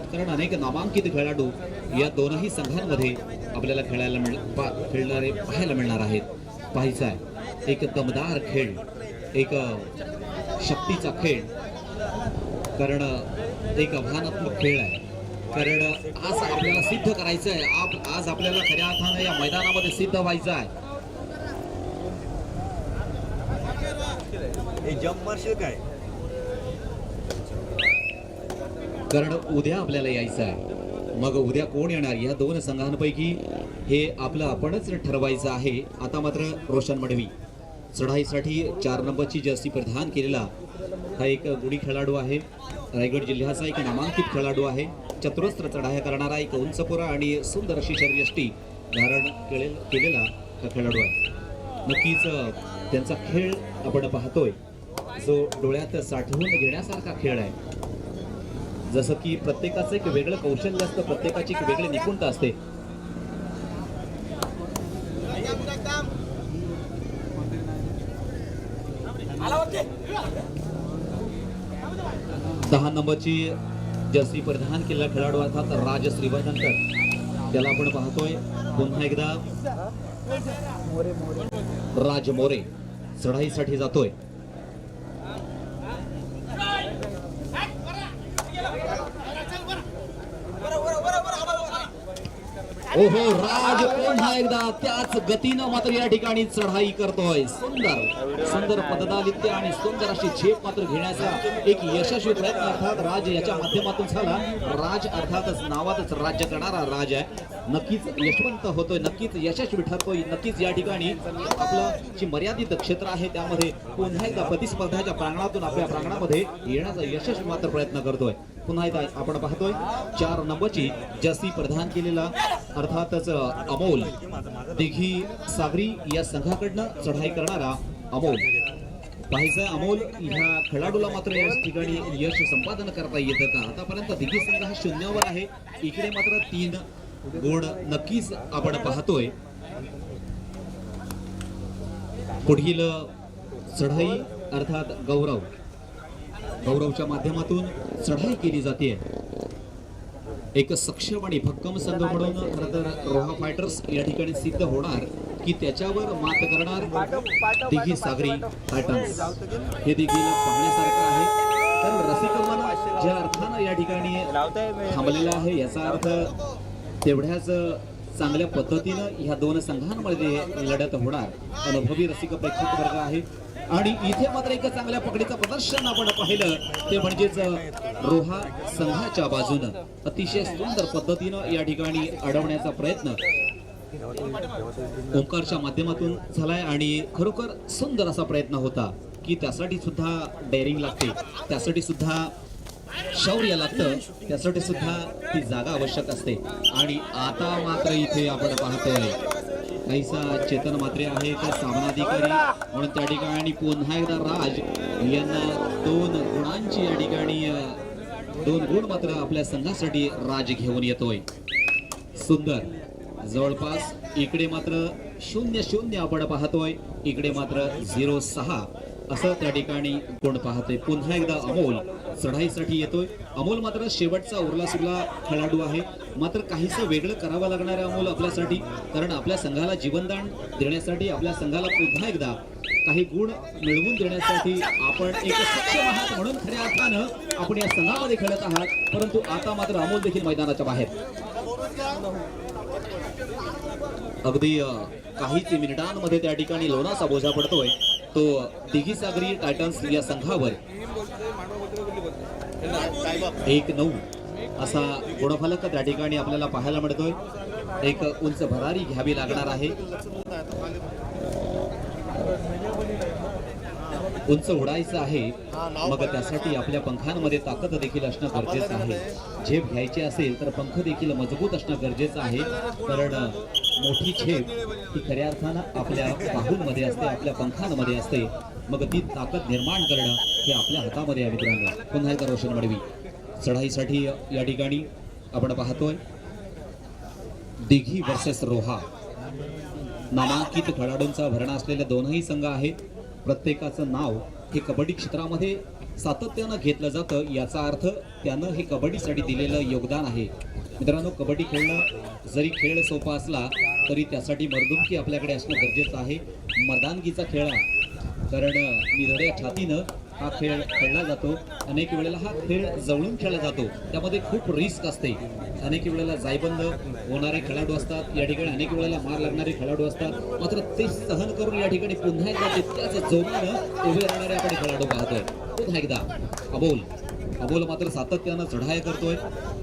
आहोत कारण अनेक नामांकित खेळाडू या दोनही संघांमध्ये आपल्याला खेळायला मिळ पा- खेळणारे पाहायला मिळणार आहेत. पाहायचं आहे. एक दमदार खेळ एक शक्तीचा खेळ. कारण एक आव्हानात्मक खेळ आहे. कारण आज आपल्याला सिद्ध करायचं आहे. आप आज आपल्याला खऱ्या अर्थानं या मैदानामध्ये सिद्ध व्हायचं आहे. जम्प मारशील काय कारण उद्या आपल्याला यायचं आहे. मग उद्या कोण येणार? या दोन संघांपैकी हे आपलं आपणच ठरवायचं आहे. आता मात्र रोशन मडवी चढाईसाठी चार नंबरची जर्सी परिधान केलेला हा एक गुढी खेळाडू आहे. रायगड जिल्ह्याचा एक नामांकित खेळाडू आहे. चतुरस्त्र चढाया करणारा एक उंचपुरा आणि सुंदर अशी शरीरयष्टी धारण केले केलेला हा खेळाडू आहे. नक्कीच त्यांचा खेळ आपण पाहतोय. जो डोळ्यात साठवून घेण्यासारखा खेळ आहे. जसं की प्रत्येकाचं एक वेगळं कौशल्य असतं प्रत्येकाची एक वेगळी निपुणता असते. दहा नंबरची जर्सी परिधान केलेला खेळाडू अर्थात राज श्रीवर्धनकर. त्याला आपण पाहतोय पुन्हा एकदा. राज मोरे चढाईसाठी जातोय. ओहो राज पुन्हा एकदा त्याच गतीनं मात्र या ठिकाणी चढाई करतोय. सुंदर सुंदर पददालित्य आणि सुंदर अशी झेप मात्र घेण्याचा एक यशस्वी प्रयत्न अर्थात राज याच्या माध्यमातून झाला. राज अर्थातच नावातच राज्य करणारा राज आहे. नक्कीच यशवंत होतोय नक्कीच यशस्वी ठरतोय नक्कीच या ठिकाणी आपलं जी मर्यादित क्षेत्र आहे त्यामध्ये पुन्हा एकदा प्रतिस्पर्धाच्या प्रांगणातून आपल्या प्रांगणामध्ये येण्याचा यशस्वी मात्र प्रयत्न करतोय. पुन्हा एकदा आपण पाहतोय चार नंबरची जर्सी प्रधान केलेला अर्थातच अमोल. दिघी सागरी या संघाकडनं चढाई करणारा अमोल. पाहिजे अमोल ह्या खेळाडूला मात्र या ठिकाणी यश संपादन करता येतं का? आतापर्यंत दिघी संघ हा शून्यावर आहे. इकडे मात्र तीन बोर्ड नक्कीच आपण पाहतोय. पुढील चढाई अर्थात गौरव. गौरवच्या माध्यमातून चढाई केली जाते. एक सक्षम आणि भक्कम संघ म्हणून खरं तर रोहा फायटर्स या ठिकाणी सिद्ध होणार की त्याच्यावर मात करणार दिघी सागरी फायटर्स हे देखील पाहण्यासारखं आहे. तर रसिकमन ज्या अर्थानं या ठिकाणी थांबलेला आहे याचा अर्थ तेवढ्याच चांगल्या पद्धतीनं ह्या दोन संघांमध्ये लढत होणार. अनुभवी रसिक प्रेक्षक वर्ग आहे. आणि इथे मात्र एक चांगल्या पकडीचं प्रदर्शन आपण पाहिलं ते म्हणजेच रोहा संघाच्या बाजूनं. अतिशय सुंदर पद्धतीनं या ठिकाणी अडवण्याचा प्रयत्न ओंकारच्या माध्यमातून झालाय आणि खरोखर सुंदर असा प्रयत्न होता की त्यासाठी सुद्धा डेअरिंग लागते. त्यासाठी सुद्धा शौर्य लागतं त्यासाठी सुद्धा ती जागा आवश्यक असते. आणि आता मात्र इथे आपण पाहतोय काहीसा चेतन मात्रे आहे तर सामनाधिकारी. म्हणून त्या ठिकाणी पुन्हा एकदा राज यांना दोन गुणांची या ठिकाणी दोन गुण मात्र आपल्या संघासाठी राज घेऊन येतोय. सुंदर. जवळपास इकडे मात्र शून्य शून्य आपण पाहतोय. इकडे मात्र झिरो सहा. असं त्या ठिकाणी कोण पाहते पुन्हा एकदा अमोल चढाईसाठी येतोय. अमोल मात्र शेवटचा उरला सुरला खेळाडू आहे. मात्र काहीसं वेगळं करावं लागणार आहे अमोल आपल्यासाठी. कारण आपल्या संघाला जीवनदान देण्यासाठी आपल्या संघाला पुन्हा एकदा काही गुण मिळवून देण्यासाठी आपण एक सक्षम आहात म्हणून खऱ्या अर्थानं आपण या संघामध्ये खेळत आहात. परंतु आता मात्र अमोल देखील मैदानाच्या बाहेर. अगदी काही काहीच मिनिटांमध्ये त्या ठिकाणी लोणाचा बोजा पडतोय. तो दिघी सागरी टायटन्स या संघावर एक नऊ असा गुणफलक त्या ठिकाणी आपल्याला पाहायला मिळतोय. एक उंच भरारी घ्यावी लागणार आहे. उंच उडायचं आहे. मग त्यासाठी आपल्या पंखांमध्ये ताकद देखील असणं गरजेचं आहे. झेप घ्यायची असेल तर पंख देखील मजबूत असणं गरजेचं आहे. कारण मोठी झेप ही खऱ्या अर्थानं आपल्या बाहूंमध्ये असते आपल्या पंखांमध्ये असते. मग ती ताकद निर्माण करणं हे आपल्या हातामध्ये आहे मित्रांनो. पुन्हा एकदा रोशन मडवी. चढाईसाठी या ठिकाणी आपण पाहतोय. दिघी वर्सेस रोहा. नामांकित खेळाडूंचा भरणा असलेले दोनही संघ आहेत. प्रत्येकाचं नाव हे कबड्डी क्षेत्रामध्ये सातत्यानं घेतलं जातं. याचा अर्थ त्यानं हे कबड्डीसाठी दिलेलं योगदान आहे. मित्रांनो कबड्डी खेळणं जरी खेळ सोपा असला तरी त्यासाठी मर्दुमकी आपल्याकडे असणं गरजेचं आहे. मर्दानगीचा खेळ कारण निरड्या छातीनं हा खेळ खेळला जातो. अनेक वेळेला हा खेळ जवळून खेळला जातो. त्यामध्ये खूप रिस्क असते. अनेक वेळेला जायबंद होणारे खेळाडू असतात. या ठिकाणी अनेक वेळेला मार लागणारे खेळाडू असतात. मात्र ते सहन करून या ठिकाणी पुन्हा एकदा तितक्याच जोमानं उभे राहणारे आपण खेळाडू पाहतोय. पुन्हा एकदा अबोल. अमोल मात्र सातत्यानं चढाया करतोय.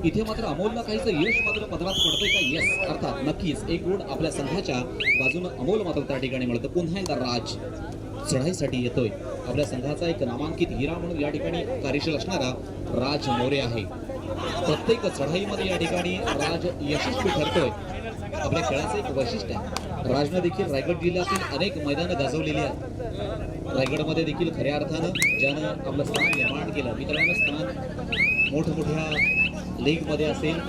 इथे मात्र अमोलला काहीच यश मात्र पदरात पडतंय का? येस अर्थात नक्कीच एक गुण आपल्या संघाच्या बाजूनं अमोल मात्र त्या ठिकाणी मिळतं. पुन्हा एकदा राज चढाईसाठी येतोय. आपल्या संघाचा एक नामांकित हिरा म्हणून या ठिकाणी कार्यशील असणारा राज मोरे आहे. प्रत्येक चढाईमध्ये या ठिकाणी राज यशस्वी ठरतोय. आपल्या खेळाचं एक वैशिष्ट्य आहे. राजनं देखील रायगड जिल्ह्यातील अनेक मैदानं गाजवलेली आहेत. रायगडमध्ये देखील खऱ्या अर्थानं ज्यानं आपलं स्थान निर्माण केलं मित्रांनो स्थान मोठमोठ्या लीगमध्ये असेल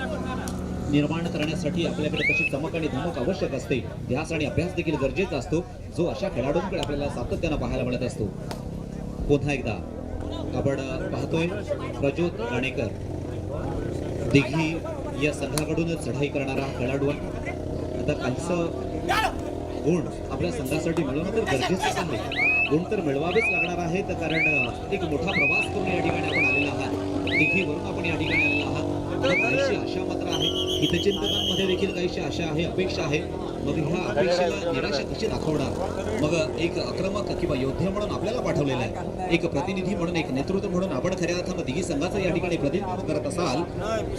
निर्माण करण्यासाठी आपल्याकडे तशी चमक आणि धमक आवश्यक असते. ध्यास आणि अभ्यास देखील गरजेचा असतो जो अशा खेळाडूंकडे आपल्याला सातत्यानं पाहायला मिळत असतो. पुन्हा एकदा आपण पाहतोय प्रज्योत राणेकर दिघी या संघाकडून चढाई करणारा खेळाडू आता काहीसं गुण आपल्या संघासाठी मिळवणं तर गरजेचंच आहे. गुण तर मिळवावेच लागणार आहेत कारण एक मोठा प्रवास करून या ठिकाणी आपण आलेला आहात. दिघीवरून आपण या ठिकाणी आलेला आहात. काहीशी आशा मात्र आहे. हितचिंतकांमध्ये देखील काहीशी आशा आहे अपेक्षा आहे. मग ह्या अपेक्षेला निराशा कशी दाखवणार? मग एक आक्रमक किंवा योद्धा म्हणून आपल्याला पाठवलेला आहे. एक प्रतिनिधी म्हणून एक नेतृत्व म्हणून आपण खऱ्या अर्थानं दिघी संघाचं या ठिकाणी प्रतिनिधित्व करत असाल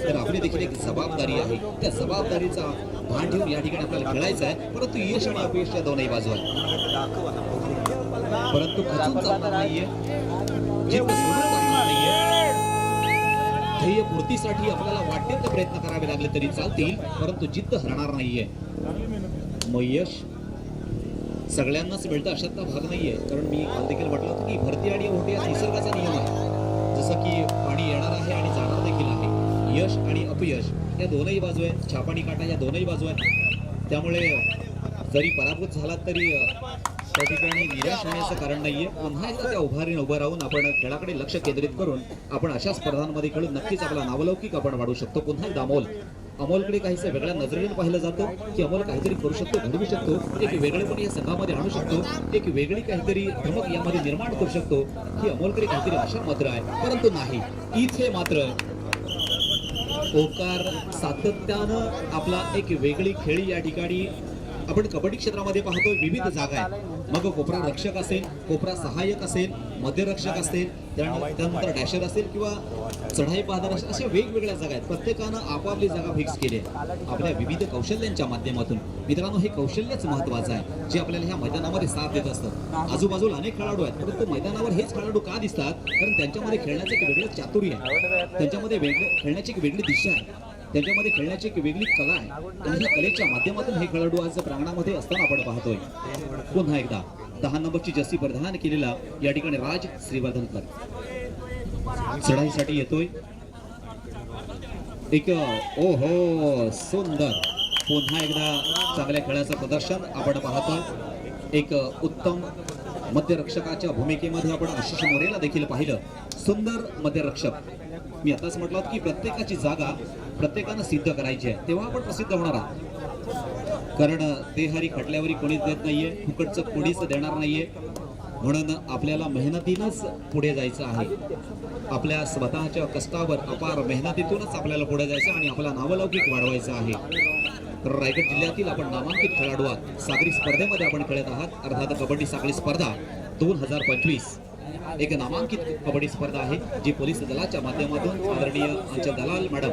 तर आपली देखील एक जबाबदारी आहे. त्या जबाबदारीचा भान ठेवून या ठिकाणी आपल्याला खेळायचं आहे. परंतु यश आणि अपेक्षा दोनही बाजू आहे. परंतु खचून चालणार नाहीये. जिद्द सोडून चालणार नाहीये ध्येय पूर्तीसाठी आपल्याला वाटेल ते प्रयत्न करावे लागले तरी चालतील परंतु जिद्द हरणार नाहीये. मग यश सगळ्यांनाच मिळतं अशातला भाग नाहीये. कारण मी काल देखील म्हटलं होतं की भरती आणि ओटी हा निसर्गाचा नियम आहे. जसं की पाणी येणार आहे आणि जाणार देखील आहे. यश आणि अपयश या दोनही बाजू आहेत. छापाणी काटा या दोनही बाजू आहेत. त्यामुळे जरी पराभूत झालात तरी त्या ठिकाणी निराश होण्याचं कारण नाहीये. पुन्हा एकदा त्या उभारीने उभं राहून आपण खेळाकडे लक्ष केंद्रित करून आपण अशा स्पर्धांमध्ये खेळून नक्कीच आपला नावलौकिक आपण वाढू शकतो. पुन्हा एकदा अमोल. अमोलकडे काहीसं वेगळ्या नजरेने पाहिलं जातं. की अमोल काहीतरी करू शकतो घडवू शकतो. एक वेगळेपण या संघामध्ये आणू शकतो. एक वेगळी काहीतरी धमक यामध्ये निर्माण करू शकतो. की अमोलकडे काहीतरी आशा मात्र आहे. परंतु नाही. इथे मात्र ओकार सातत्यानं आपला एक वेगळी खेळी या ठिकाणी आपण कबड्डी क्षेत्रामध्ये पाहतोय. विविध जागा आहेत. मग कोपरा रक्षक असेल कोपरा सहाय्यक असेल मध्यरक्षक असेल त्यानंतर डॅशर असेल किंवा चढाई बहादर असेल अशा वेगवेगळ्या जागा आहेत. प्रत्येकानं आपापली जागा फिक्स केली आहे. आपल्या विविध कौशल्यांच्या माध्यमातून. मित्रांनो हे कौशल्यच महत्वाचं आहे. जे आपल्याला ह्या मैदानामध्ये साथ देत असतं. आजूबाजूला अनेक खेळाडू आहेत. परंतु मैदानावर हेच खेळाडू का दिसतात? कारण त्यांच्यामध्ये खेळण्याचं एक वेगळं चातुर्य आहे. त्यांच्यामध्ये वेगळं खेळण्याची एक वेगळी दिशा आहे. त्यांच्यामध्ये खेळण्याची एक वेगळी कला आहे. आणि ह्या कलेच्या माध्यमातून हे खेळाडू आज प्रांगणामध्ये असताना आपण पाहतोय. पुन्हा एकदा दहा नंबरची जस्ती परिधान केलेला या ठिकाणी राज श्रीवर्धनकर. चढाईसाठी येतोय. एक ओ हो सुंदर. पुन्हा एकदा चांगल्या खेळाचं प्रदर्शन आपण पाहतोय. एक उत्तम मध्यरक्षकाच्या भूमिकेमध्ये आपण आशिष मोरेला देखील पाहिलं. सुंदर मध्यरक्षक. मी आताच म्हटलं की प्रत्येकाची जागा प्रत्येकानं सिद्ध करायची आहे तेव्हा आपण प्रसिद्ध होणार आहात. कारण देहारी खटल्यावरी कोणीच देत नाहीये फुकटचं कोणीच देणार नाहीये. म्हणून आपल्याला मेहनतीनंच पुढे जायचं आहे. आपल्या स्वतःच्या कष्टावर अपार मेहनतीतूनच आपल्याला पुढे जायचं आणि आपला नावलौकिक वाढवायचं आहे. तर रायगड जिल्ह्यातील आपण नामांकित खेळाडू आहात. सागरी स्पर्धेमध्ये आपण खेळत आहात. अर्थात कबड्डी सागरी स्पर्धा दोन हजार पंचवीस. एक नामांकित कबड्डी स्पर्धा आहे जी पोलीस दलाच्या माध्यमातून आदरणीय आमच्या दलाल मॅडम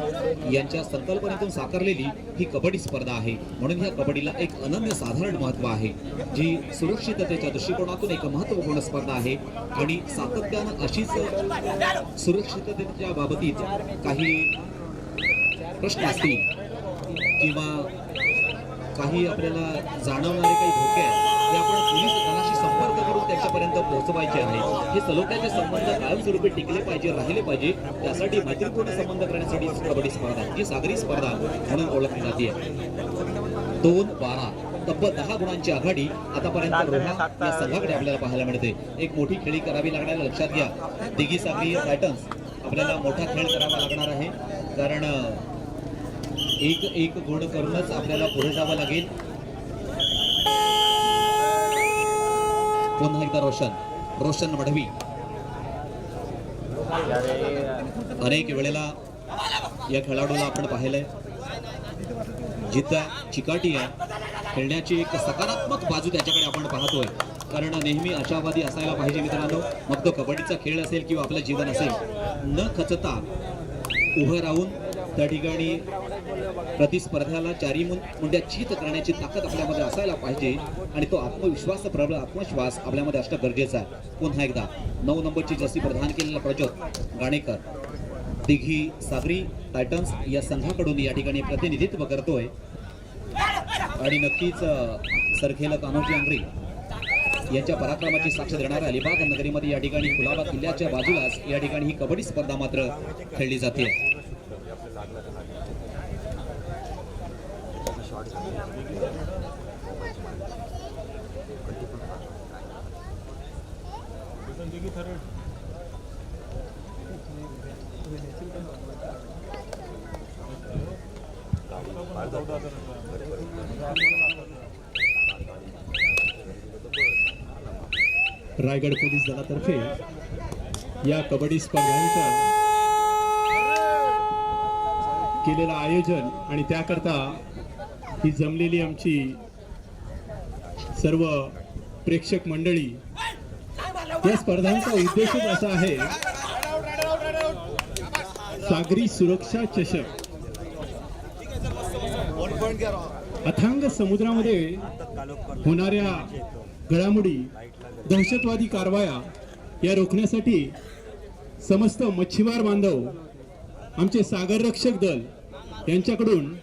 यांच्या संकल्पनेतून साकारलेली ही कबड्डी स्पर्धा आहे. म्हणून या कबड्डीला एक अनन्य साधारण महत्त्व आहे जी सुरक्षिततेच्या दृष्टिकोनातून एक महत्त्वपूर्ण स्पर्धा आहे. आणि सातत्यानं अशीच सुरक्षिततेच्या बाबतीत काही प्रश्न असतील किंवा काही आपल्याला जाणवणारे काही धोके आहेत ते आपण पोलीस दलाशी त्याच्यापर्यंत पोहोचवायचे आहे. हे सलोख्याचे संबंध कायमस्वरूपी टिकले पाहिजे राहिले पाहिजे. त्यासाठी मैत्रीपूर्ण संबंध करण्यासाठी कबड्डी स्पर्धा. जी सागरी स्पर्धा म्हणून ओळखली जाते. दोन बारा तब्बल दहा गुणांची आघाडी आतापर्यंत रोहा या संघाकडे आपल्याला पाहायला मिळते. एक मोठी खेळी करावी लागणार लक्षात घ्या. दिघी सागरी टायटन्स आपल्याला मोठा खेळ करावा लागणार आहे. कारण एक एक गुण करूनच आपल्याला पुढे जावं लागेल. पुन्हा एकदा रोशन. रोशन मढवी अनेक वेळेला या खेळाडूला आपण पाहिलंय. जिथं चिकाटी आहे खेळण्याची एक सकारात्मक बाजू त्याच्याकडे आपण पाहतोय. कारण नेहमी आशावादी असायला पाहिजे मित्रांनो. मग तो कबड्डीचा खेळ असेल किंवा आपलं जीवन असेल न खचता उभं राहून त्या ठिकाणी प्रतिस्पर्ध्याला चारी मुंड्या चित करण्याची ताकद आपल्यामध्ये असायला पाहिजे. आणि तो आत्मविश्वास प्रबळ आत्मविश्वास आपल्यामध्ये असणं गरजेचं आहे. पुन्हा एकदा नऊ नंबरची जसी प्रदान केलेला प्रज्योत गाणेकर. दिघी सागरी टायटन्स या संघाकडून या ठिकाणी प्रतिनिधित्व करतोय. आणि नक्कीच अ, सरखेल कान्होजी आंग्रे यांच्या पराक्रमाची साक्ष देणाऱ्या अलिबाग नगरीमध्ये या ठिकाणी कुलाबा किल्ल्याच्या बाजूलाच या ठिकाणी ही कबड्डी स्पर्धा मात्र खेळली जाते. रायगड पोलीस दलातर्फे या कबड्डी स्पर्धांचा केलेलं आयोजन आणि त्याकरता ही जमलेली आमची सर्व प्रेक्षक मंडळी या स्पर्धांचा उद्देशच असा आहे. सागरी सुरक्षा चषक. अथांग समुद्रामध्ये होणाऱ्या घडामोडी दहशतवादी कारवाया या रोखण्यासाठी समस्त मच्छीमार बांधव आमचे सागर रक्षक दल यांच्याकडून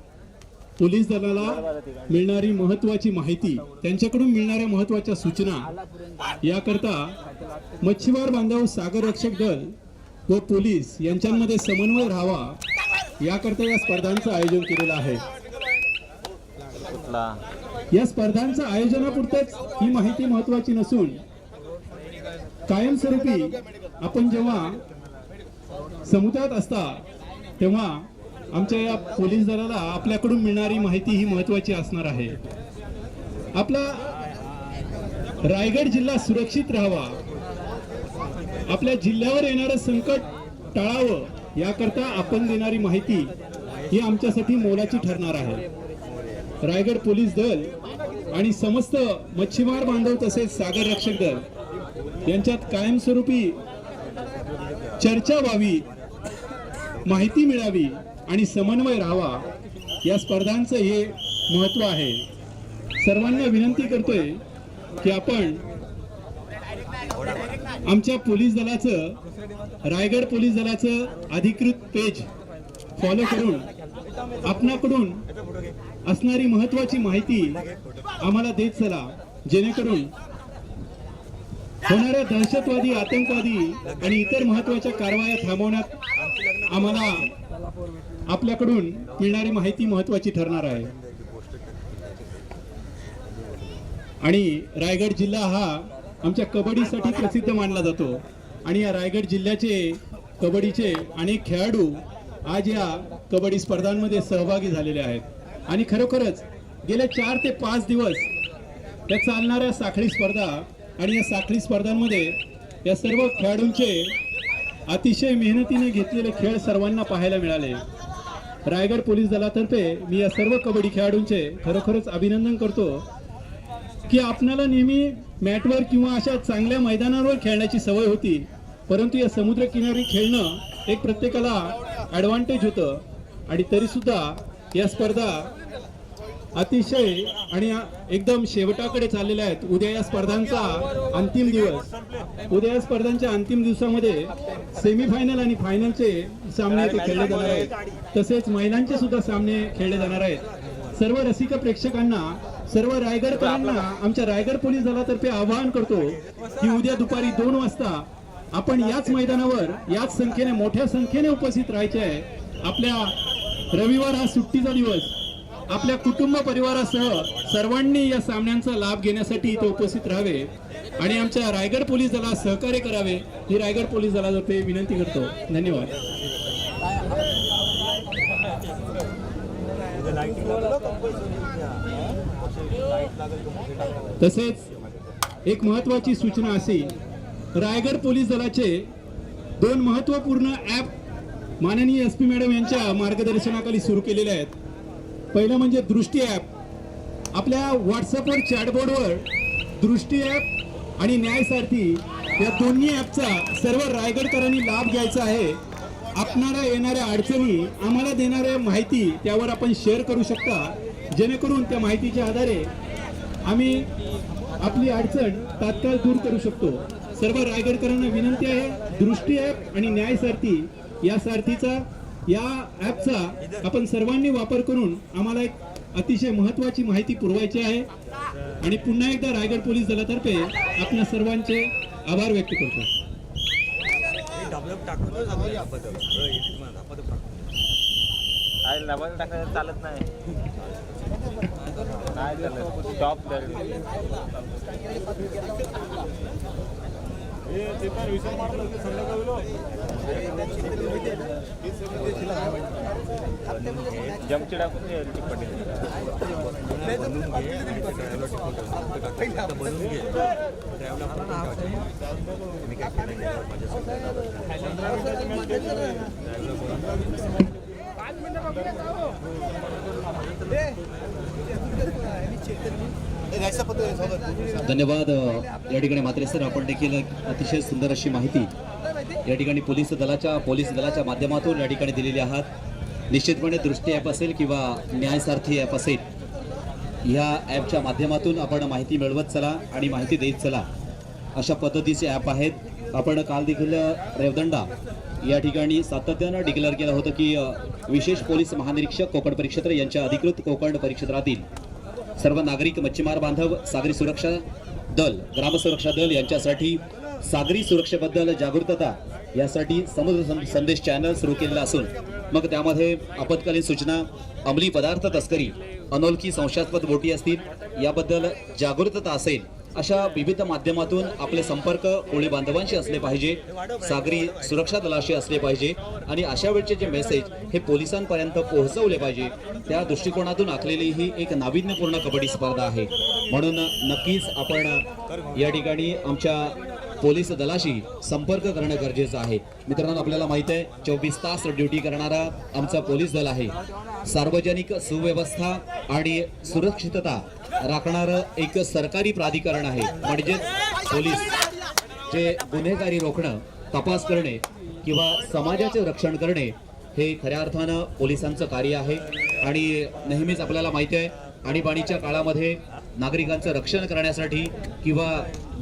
पोलीस दलाला मिळणारी महत्वाची माहिती त्यांच्याकडून मिळणाऱ्या महत्त्वाच्या सूचना याकरता मच्छीमार बांधव सागर रक्षक दल व पोलीस यांच्यामध्ये समन्वय राहावा याकरता या स्पर्धांचं आयोजन केलेलं आहे. या स्पर्धांचं आयोजनापुरतच ही माहिती महत्वाची नसून कायमस्वरूपी आपण जेव्हा समुद्रात असता तेव्हा आमच्या या पोलीस दलाला आपल्याकडून मिळणारी माहिती ही महत्वाची असणार आहे. आपला रायगड जिल्हा सुरक्षित राहावा. आपल्या जिल्ह्यावर येणारं संकट टाळावं याकरता आपण देणारी माहिती ही आमच्यासाठी मोलाची ठरणार आहे. रायगड पोलीस दल आणि समस्त मच्छीमार बांधव तसेच सागर रक्षक दल यांच्यात कायमस्वरूपी चर्चा व्हावी माहिती मिळावी आणि समन्वय राहावा या स्पर्धांचं हे महत्त्व आहे. सर्वांना विनंती करतोय की आपण आमच्या पोलीस दलाचं रायगड पोलीस दलाचं अधिकृत पेज फॉलो करून आपणाकडून असणारी महत्वाची माहिती आम्हाला देत चला. जेणेकरून होणाऱ्या दहशतवादी आतंकवादी आणि इतर महत्त्वाच्या कारवाया थांबवण्यात आम्हाला आपल्याकडून मिळणारी माहिती महत्वाची ठरणार आहे. आणि रायगड जिल्हा हा आमच्या कबड्डीसाठी प्रसिद्ध मानला जातो. आणि या रायगड जिल्ह्याचे कबड्डीचे अनेक खेळाडू आज या कबड्डी स्पर्धांमध्ये सहभागी झालेले आहेत. आणि खरोखरच गेल्या चार ते पाच दिवस या चालणाऱ्या साखळी स्पर्धा आणि या साखळी स्पर्धांमध्ये या सर्व खेळाडूंचे अतिशय मेहनतीने घेतलेले खेळ सर्वांना पाहायला मिळाले. रायगड पोलीस दलातर्फे मी या सर्व कबड्डी खेळाडूंचे खरोखरच अभिनंदन करतो की आपणाला नेहमी मॅटवर किंवा अशा चांगल्या मैदानावर खेळण्याची सवय होती परंतु या समुद्र किनारी खेळणं एक प्रत्येकाला ॲडव्हान्टेज होतं. आणि तरीसुद्धा या स्पर्धा अतिशय आणि एकदम शेवटाकडे चाललेल्या आहेत. उद्या या स्पर्धांचा अंतिम दिवस. उद्या या स्पर्धांच्या अंतिम दिवसामध्ये सेमीफायनल आणि फायनलचे सामने खेळले जाणार आहेत. तसेच महिलांचे सुद्धा सामने खेळले जाणार आहेत. सर्व रसिक प्रेक्षकांना सर्व रायगडकरांना आमच्या रायगड पोलीस दलातर्फे आवाहन करतो की उद्या दुपारी दोन वाजता आपण याच मैदानावर याच संख्येने मोठ्या संख्येने उपस्थित राहायचे आहे. आपल्या रविवार हा सुट्टीचा दिवस. आपल्या कुटुंब परिवारासह सर्वांनी या सामन्यांचा लाभ घेण्यासाठी इथे उपस्थित राहावे आणि आमच्या रायगड पोलीस दलाला सहकार्य करावे ही रायगड पोलीस दलातर्फे विनंती करतो. धन्यवाद. तसेच एक महत्वाची सूचना अशी रायगड पोलीस दलाचे दोन महत्त्वपूर्ण ॲप माननीय एस पी मॅडम यांच्या मार्गदर्शनाखाली सुरू केलेले आहेत. पहिलं म्हणजे दृष्टी ॲप. आपल्या व्हॉट्सअपवर चॅटबोर्डवर दृष्टी ॲप आणि न्यायसारथी या दोन्ही ॲपचा सर्व रायगडकरांनी लाभ घ्यायचा आहे. आपणाला येणाऱ्या अडचणी आम्हाला देणाऱ्या माहिती त्यावर आपण शेअर करू शकता. जेणेकरून त्या माहितीच्या आधारे आम्ही आपली अडचण तात्काळ दूर करू शकतो. सर्व रायगडकरांना विनंती आहे दृष्टी ॲप आणि न्यायसारथी या सारथीचा या ॲपचा आपण सर्वांनी वापर करून आम्हाला एक अतिशय महत्वाची माहिती पुरवायची आहे. आणि पुन्हा एकदा रायगड पोलीस दलातर्फे आपल्या सर्वांचे आभार व्यक्त करतो. चालत नाही जमचिडा चालत स्टॉप जमची धन्यवाद. या ठिकाणी मात्रे सर आपण देखील अतिशय सुंदर अशी माहिती या ठिकाणी पोलीस दलाच्या पोलीस दलाच्या माध्यमातून या ठिकाणी दिलेली आहात. निश्चितपणे दृष्टी ॲप असेल किंवा न्यायसारथी ॲप असेल ह्या ॲपच्या माध्यमातून आपण माहिती मिळवत चला आणि माहिती देत चला. अशा पद्धतीचे ॲप आहेत. आपण काल देखील रेवदंडा या ठिकाणी सातत्यानं डिक्लेअर केलं होतं की विशेष पोलीस महानिरीक्षक कोकण परिक्षेत्र यांच्या अधिकृत कोकण परिक्षेत्रातील सर्व नागरिक मच्छीमार बांधव सागरी सुरक्षा दल ग्रामसुरक्षा दल यांच्यासाठी सागरी सुरक्षेबद्दल जागरूकता यासाठी समुद्र सं- संदेश चॅनल सुरू केलेला असून मग त्यामध्ये आपत्कालीन सूचना अंमली पदार्थ तस्करी अनोळखी संशयास्पद बोटी असतील याबद्दल जागरूकता असेल अशा विविध माध्यमातून आपले संपर्क कोळी बांधवांशी असले पाहिजे सागरी सुरक्षा दलाशी असले पाहिजे आणि अशा वेळचे जे मेसेज हे पोलिसांपर्यंत पोहोचवले पाहिजे त्या दृष्टिकोनातून आखलेली ही एक नाविन्यपूर्ण कबड्डी स्पर्धा आहे. म्हणून नक्कीच आपण या ठिकाणी आमच्या पोलीस दलाशी संपर्क करणं गरजेचं आहे. मित्रांनो आपल्याला माहीत आहे चोवीस तास ड्युटी करणारा आमचा पोलीस दल आहे. सार्वजनिक सुव्यवस्था आणि सुरक्षितता राखणारं एक सरकारी प्राधिकरण आहे. म्हणजेच पोलीस. जे गुन्हेगारी रोखणं तपास करणे किंवा समाजाचे रक्षण करणे हे खऱ्या अर्थानं पोलिसांचं कार्य आहे. आणि नेहमीच आपल्याला माहिती आहे आणीबाणीच्या काळामध्ये नागरिकांचं रक्षण करण्यासाठी किंवा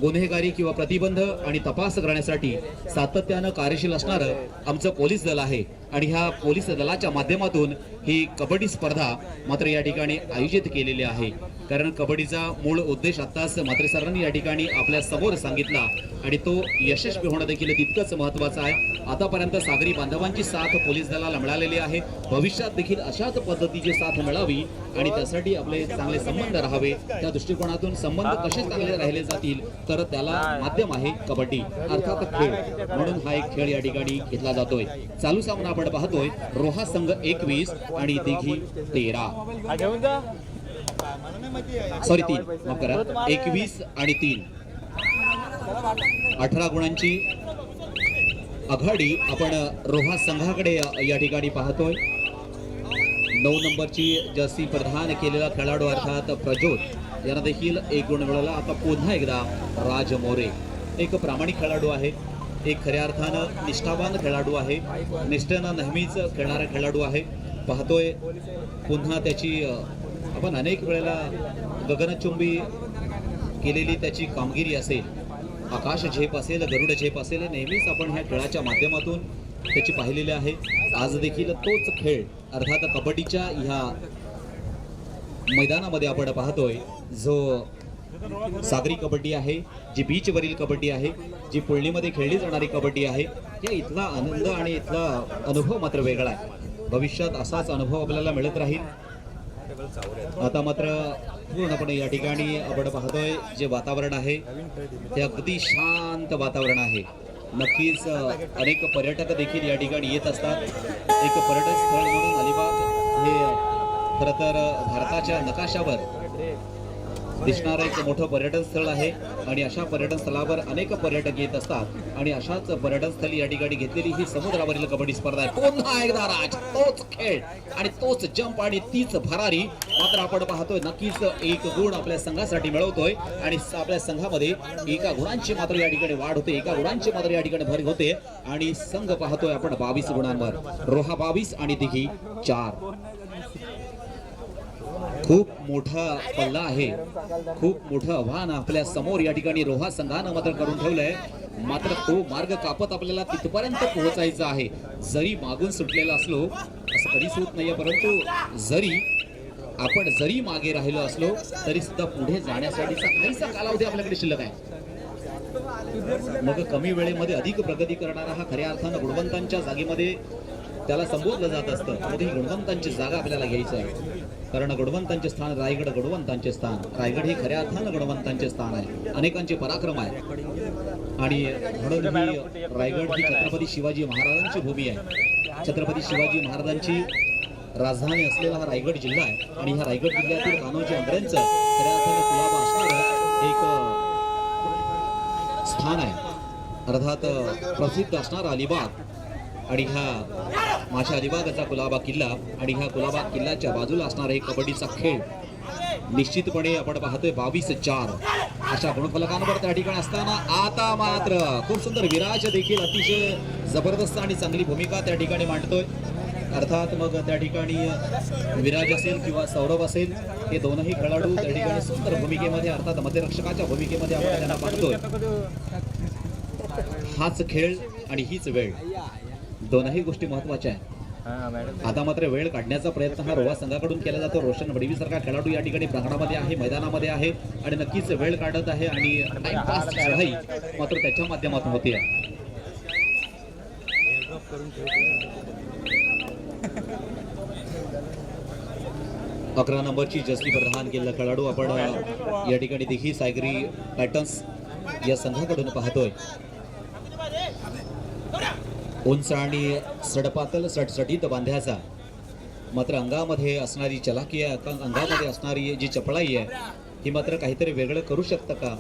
गुन्हेगारी किंवा प्रतिबंध आणि तपास करण्यासाठी सातत्यानं कार्यशील असणारं आमचं पोलीस दल आहे. आणि ह्या पोलीस दलाच्या माध्यमातून ही कबड्डी स्पर्धा मात्र या ठिकाणी आयोजित केलेली आहे. कारण कबड्डीचा मूळ उद्देश आत्ताच मात्र सरांनी या ठिकाणी आपल्यासमोर सांगितला आणि तो यशस्वी होणं देखील तितकंच महत्वाचं आहे. आतापर्यंत सागरी बांधवांची साथ पोलीस दलाला मिळालेली आहे. भविष्यात देखील अशाच पद्धतीची साथ मिळावी आणि त्यासाठी आपले चांगले संबंध राहावे. त्या दृष्टिकोनातून संबंध कसे चांगले राहिले जातील तर त्याला माध्यम आहे कबड्डी अर्थात खेळ. म्हणून हा एक खेळ या ठिकाणी घेतला जातोय. चालू सामना आपण पाहतोय रोहा संघ एकवीस आणि दिघी तेरा. सॉरी तीन. माफ करा. एकवीस आणि तीन. अठरा गुणांची आघाडी आपण रोहा संघाकडे या ठिकाणी पाहतोय. नऊ नंबरची जर्सी प्रधान केलेला खेळाडू अर्थात प्रज्योत. यांना देखील एक गुण मिळाला आता पुन्हा एकदा राज मोरे. एक प्रामाणिक खेळाडू आहे. एक खऱ्या अर्थानं निष्ठावान खेळाडू आहे. निष्ठेनं नेहमीच खेळणारा खेळाडू आहे. पाहतोय पुन्हा त्याची आपण अनेक वेळेला गगनचुंबी केलेली त्याची कामगिरी असेल आकाश झेप असेल गरुड झेप असेल नेहमीच आपण ह्या खेळाच्या माध्यमातून त्याची पाहिलेली आहे. आज देखील तोच खेळ अर्थात कबड्डीच्या ह्या मैदानामध्ये आपण पाहतोय जो सागरी कबड्डी आहे जी बीचवरील कबड्डी आहे जी पुळणीमध्ये खेळली जाणारी कबड्डी आहे या इथला आनंद आणि इथला अनुभव मात्र वेगळा आहे. भविष्यात असाच अनुभव आपल्याला मिळत राहील. आता मात्र पूर्णपणे या ठिकाणी आपण पाहतोय जे वातावरण आहे ते अगदी शांत वातावरण आहे. नक्कीच अनेक पर्यटक देखील या ठिकाणी येत असतात. एक पर्यटन स्थळ म्हणून अलिबाग हे खरं तर भारताच्या नकाशावर दिसणारं एक मोठं पर्यटन स्थळ आहे आणि अशा पर्यटन स्थळावर अनेक पर्यटक येत असतात आणि अशाच पर्यटन स्थळी या ठिकाणी घेतलेली ही समुद्रावरील कबड्डी स्पर्धा आहे. पुन्हा एकदा राज तोच खेळ आणि तोच जंप आणि तीच भरारी मात्र आपण पाहतोय नक्कीच एक गुण आपल्या संघासाठी मिळवतोय आणि आपल्या संघामध्ये एका गुणांची मात्र या ठिकाणी वाढ होते एका गुणांची मात्र या ठिकाणी भर होते आणि संघ पाहतोय आपण बावीस गुणांवर. रोहा बावीस आणि दिघी चार. खूप मोठा पल्ला आहे. खूप मोठं आव्हान आपल्यासमोर या ठिकाणी रोहा संघानं मात्र करून ठेवलंय. मात्र तो मार्ग कापत आपल्याला तिथपर्यंत पोहोचायचा आहे. जरी मागून सुटलेला असलो असं कधीच होत नाहीये परंतु जरी आपण जरी मागे राहिलो असलो तरी सुद्धा पुढे जाण्यासाठीचा काहीसा कालावधी आपल्याकडे शिल्लक आहे. मग कमी वेळेमध्ये अधिक प्रगती करणारा हा खऱ्या अर्थानं गुणवंतांच्या जागेमध्ये त्याला संबोधलं जात असतं. त्यामध्ये गुणवंतांची जागा आपल्याला घ्यायची आहे. कारण गुणवंतांचे स्थान रायगड गुणवंतांचे स्थान. रायगड हे खऱ्या अर्थानं गुणवंतांचे स्थान आहे. अनेकांचे पराक्रम आहे. आणि म्हणून ही रायगड ही छत्रपती शिवाजी महाराजांची भूमी आहे. छत्रपती शिवाजी महाराजांची राजधानी असलेला हा रायगड जिल्हा आहे. आणि ह्या रायगड जिल्ह्यातील कान्होजी आंग्र्यांचं खऱ्या अर्थानं कुलाबा असणारं एक स्थान आहे. अर्थात प्रसिद्ध असणारा अलिबाग. आणि ह्या माझ्या अलिबागचा कुलाबा किल्ला आणि ह्या कुलाबा किल्ल्याच्या बाजूला असणारा एक कबड्डीचा खेळ. निश्चितपणे आपण पाहतोय बावीस चार. अशा गुणफलकांवर त्या ठिकाणी असताना आता मात्र खूप सुंदर विराज देखील अतिशय जबरदस्त आणि चांगली भूमिका त्या ठिकाणी मांडतोय. अर्थात मग त्या ठिकाणी विराज असेल किंवा सौरभ असेल हे दोनही खेळाडू त्या ठिकाणी सुंदर भूमिकेमध्ये अर्थात मध्यरक्षकाच्या भूमिकेमध्ये आपण त्यांना पाहतोय. हाच खेळ आणि हीच वेळ. दोनही गोष्टी महत्त्वाच्या आहेत. हा आता मात्र वेळ काढण्याचा प्रयत्न हा रोहा संघाकडून केला जातो. रोशन वडवी सारखा खेळाडू या ठिकाणी प्रांगणामध्ये आहे मैदानामध्ये आहे आणि नक्कीच वेळ काढत आहे आणि टाइमपास चढाई मात्र त्याच्या माध्यमातून होते. अकरा नंबरची जसली प्रधान केलेला खेळाडू आपण या ठिकाणी देखील सायगरी पॅटर्न्स या संघाकडून पाहतोय. उंच आणि सडपातल सटसटीत बांध्याचा. मात्र अंगामध्ये असणारी चलाकी आहे अंगामध्ये असणारी जी चपळाई आहे ही मात्र काहीतरी वेगळं करू शकतं का?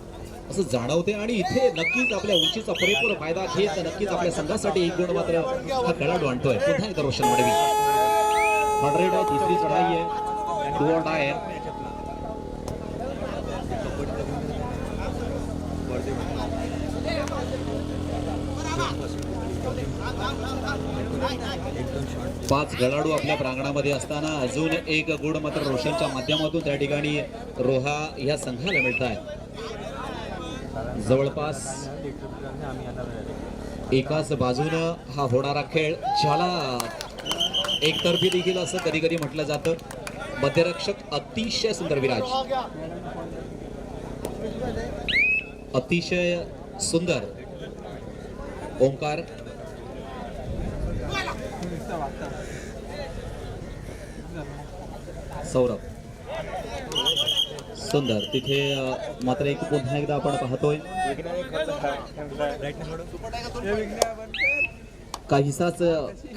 असं जाणवते आणि इथे नक्कीच आपल्या उंचीचा पुरेपूर फायदा घेत नक्कीच आपल्या संघासाठी एक गुण मात्र हा खेळाडू आणतोय पुन्हा एकदा रोशन मडवी. हंड्रेड आहे तिसरी चढाई आहे टू ऑर्ड आहे. पाच खेळाडू आपल्या प्रांगणामध्ये असताना अजून एक गुण मात्र रोशनच्या माध्यमातून त्या ठिकाणी रोहा या संघाला मिळत आहे. जवळपास एकाच बाजूनं हा होणारा खेळ ज्याला एकतर्फी देखील असं कधी कधी म्हटलं जातं. मध्यरक्षक अतिशय सुंदर विराज. अतिशय सुंदर ओंकार सौरभ. सुंदर. तिथे मात्र एक पुन्हा एकदा आपण पाहतोय. काहीसाच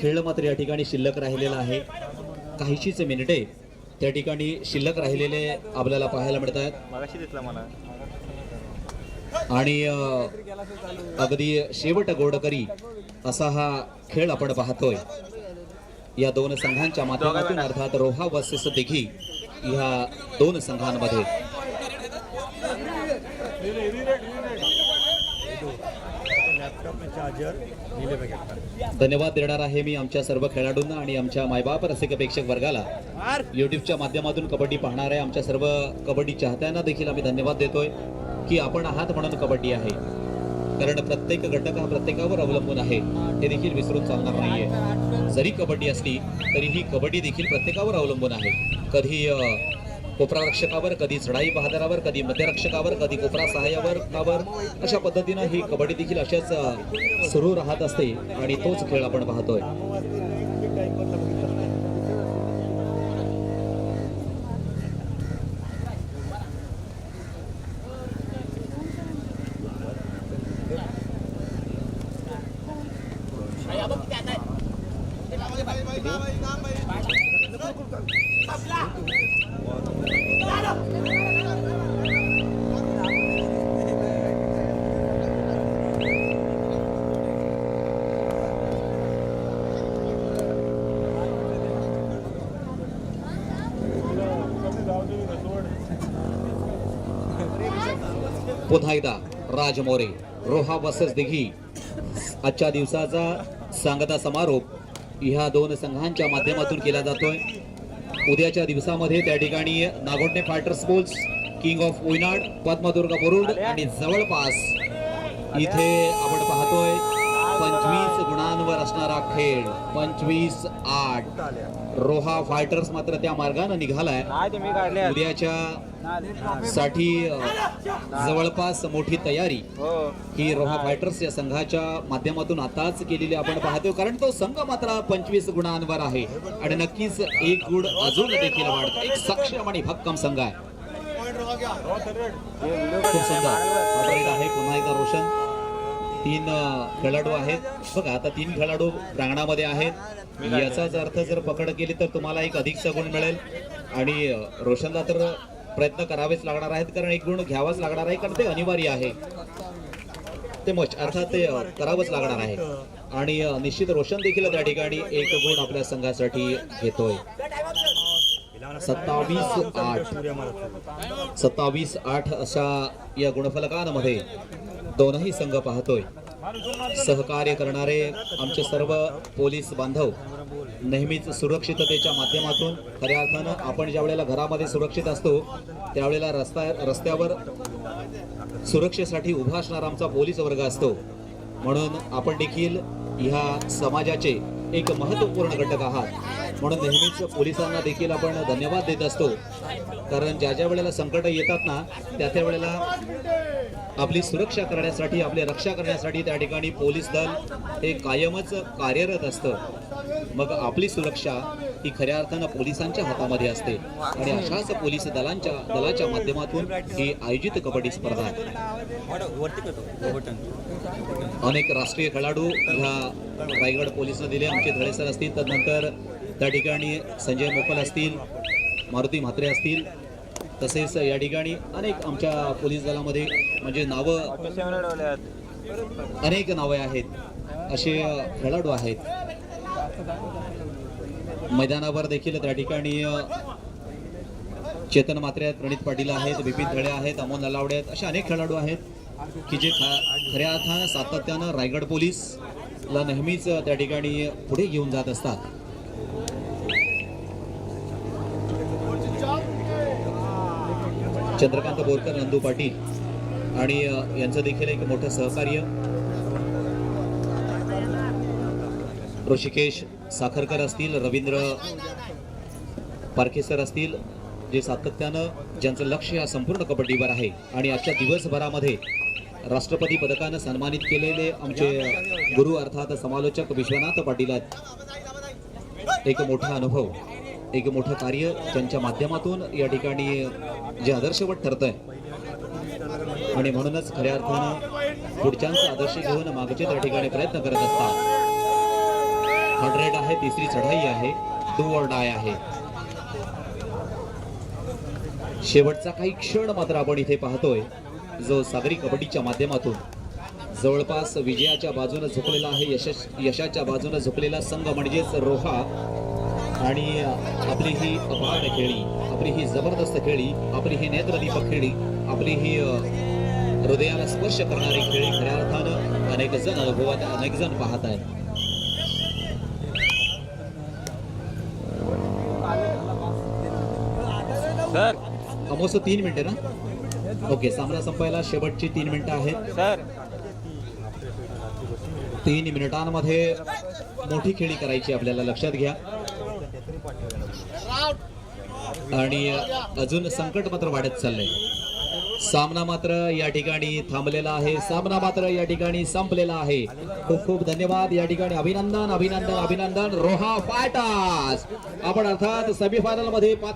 खेळ मात्र या ठिकाणी शिल्लक राहिलेला आहे. काहीशीच मिनिटे त्या ठिकाणी शिल्लक राहिलेले आपल्याला पाहायला मिळत आहेत आणि अगदी शेवट गोडकरी असा हा खेळ आपण पाहतोय. या दोन संघांच्या माध्यमातून अर्थात रोहा वर्सेस दिघी ह्या दोन संघांमध्ये. धन्यवाद देणार आहे मी आमच्या सर्व खेळाडूंना आणि आमच्या मायबाप रसिक प्रेक्षक वर्गाला युट्यूबच्या माध्यमातून कबड्डी पाहणाऱ्या आमच्या सर्व कबड्डी चाहत्यांना देखील आम्ही धन्यवाद देतोय की आपण आहात म्हणून कबड्डी आहे. कारण प्रत्येक घटक हा प्रत्येकावर अवलंबून आहे. हे देखील विसरून चालणार नाहीये. जरी कबड्डी असली तरी ही कबड्डी देखील प्रत्येकावर अवलंबून आहे. कधी कोपरारक्षकावर कधी चढाई बहादरावर कधी मध्यरक्षकावर कधी कोपरा सहाय्यावर कावर अशा पद्धतीनं ही कबड्डी देखील अशाच सुरू राहत असते आणि तोच खेळ आपण पाहतोय. पुन्हा एकदा राज मोरे रोहा वर्सेस दिघी. आजच्या दिवसाचा सांगता समारोप ह्या दोन संघांच्या माध्यमातून केला जातोय. उद्याच्या दिवसामध्ये त्या ठिकाणी Nagothane fighter sports king of ओयनाड Padmadurg Murud आणि जवळपास इथे आपण पाहतोय पंचवीस गुणांवर असणारा खेळ पंचवीस आठ. रोहा फायटर्स मात्र त्या मार्गाने निघालाय. उद्याच्या साठी जवळपास मोठी तयारी हो. ही रोहा फायटर्स या संघाच्या माध्यमातून आताच केलेली आपण पाहतो कारण तो संघ मात्र पंचवीस गुणांवर आहे. आणि नक्कीच एक गुण अजून देखील वाढतो. एक सक्षम आणि भक्कम संघ आहे. खूप सुंदर. आहे पुन्हा एकदा रोशन. तीन खेळाडू आहेत. बघा आता तीन खेळाडू प्रांगणामध्ये आहेत. याचाच अर्थ जर पकड केली तर तुम्हाला एक अधिकचा गुण मिळेल. आणि रोशनला तर प्रयत्न करावेच लागणार आहेत कारण एक गुण घ्यावाच लागणार आहे कारण ते अनिवार्य आहे. ते मच अर्थात ते करावंच लागणार आहे. आणि निश्चित रोशन देखील त्या ठिकाणी एक गुण आपल्या संघासाठी घेतोय. सत्तावीस आठ. सत्तावीस आठ अशा या गुणफलकांमध्ये दोनही संघ पाहतोय. सहकार्य करणारे आमचे सर्व पोलीस बांधव नेहमीच सुरक्षिततेच्या माध्यमातून खऱ्या अर्थानं आपण ज्या वेळेला घरामध्ये सुरक्षित असतो त्यावेळेला रस्ता रस्त्यावर सुरक्षेसाठी उभा असणारा आमचा पोलीस वर्ग असतो. म्हणून आपण देखील ह्या समाजाचे एक महत्त्वपूर्ण घटक आहात. म्हणून नेहमीच पोलिसांना देखील आपण धन्यवाद देत असतो. कारण ज्या ज्या वेळेला संकट येतात ना त्या त्या वेळेला आपली सुरक्षा करण्यासाठी आपली रक्षा करण्यासाठी त्या ठिकाणी पोलीस दल हे कायमच कार्यरत असतं. मग आपली सुरक्षा ही खऱ्या अर्थानं पोलिसांच्या हातामध्ये असते. आणि अशाच पोलीस दलांच्या दलाच्या माध्यमातून ही आयोजित कबड्डी स्पर्धा आहे. अनेक राष्ट्रीय खेळाडू ह्या रायगड पोलिसनं दिले. आमचे धळे सर असतील. तदनंतर त्या ठिकाणी संजय मोकल असतील मारुती म्हात्रे असतील तसेच या ठिकाणी अनेक आमच्या पोलीस दलामध्ये म्हणजे नावं अनेक नावे आहेत. असे खेळाडू आहेत. मैदानावर देखील त्या ठिकाणी चेतन मात्रे आहेत प्रणित पाटील आहेत विपिन धडे आहेत अमोल नलावडे आहेत असे अनेक खेळाडू आहेत की जे खऱ्या अर्थानं सातत्यानं रायगड पोलीस ला नेहमीच त्या ठिकाणी पुढे घेऊन जात असतात. चंद्रकांत बोरकर नंदू पाटील आणि यांचं देखील एक मोठं सहकार्य. ऋषिकेश साखरकर असतील रवींद्र पारखेसर असतील जे सातत्यानं ज्यांचं लक्ष या संपूर्ण कबड्डीवर आहे आणि आजच्या दिवसभरामध्ये राष्ट्रपती पदकानं सन्मानित केलेले आमचे गुरु अर्थात समालोचक विश्वनाथ पाटील आहेत. एक मोठा अनुभव एक मोठं कार्य ज्यांच्या माध्यमातून या ठिकाणी जे आदर्शवत आहे आणि म्हणूनच खऱ्या अर्थानं पुढच्यांचा आदर्श घेऊन मागचे त्या ठिकाणी प्रयत्न करत असतात. हंड्रेड आहे तिसरी चढाई आहे डू वर्ड डाय आहे. शेवटचा काही क्षण मात्र आपण इथे पाहतोय जो सागरी कबड्डीच्या माध्यमातून जवळपास विजयाच्या बाजूने झुकलेला आहे यशस यशाच्या बाजूने झुकलेला संघ म्हणजेच रोहा आणि आपली ही अपार खेळी आपली ही जबरदस्त खेळी आपली ही नेत्रदीपक खेळी आपली ही हृदयाला स्पर्श करणारी खेळी खऱ्या अर्थानं अनेक जण अनुभवात अनेक जण पाहत आहेत. सर. अमोस तीन मिनिटे ना? ओके सामना संपायला शेवटची तीन मिनिटं आहेत. सर. तीन मिनिटांमध्ये मोठी खेळी करायची आपल्याला लक्षात घ्या. आणि अजून संकट मात्र वाढत चाललंय. सामना मात्र या ठिकाणी थांबलेला आहे. सामना मात्र या ठिकाणी संपलेला आहे. खूप खूप धन्यवाद. या ठिकाणी अभिनंदन अभिनंदन अभिनंदन. रोहा फायटर्स. आपण अर्थात सेमीफायनलमध्ये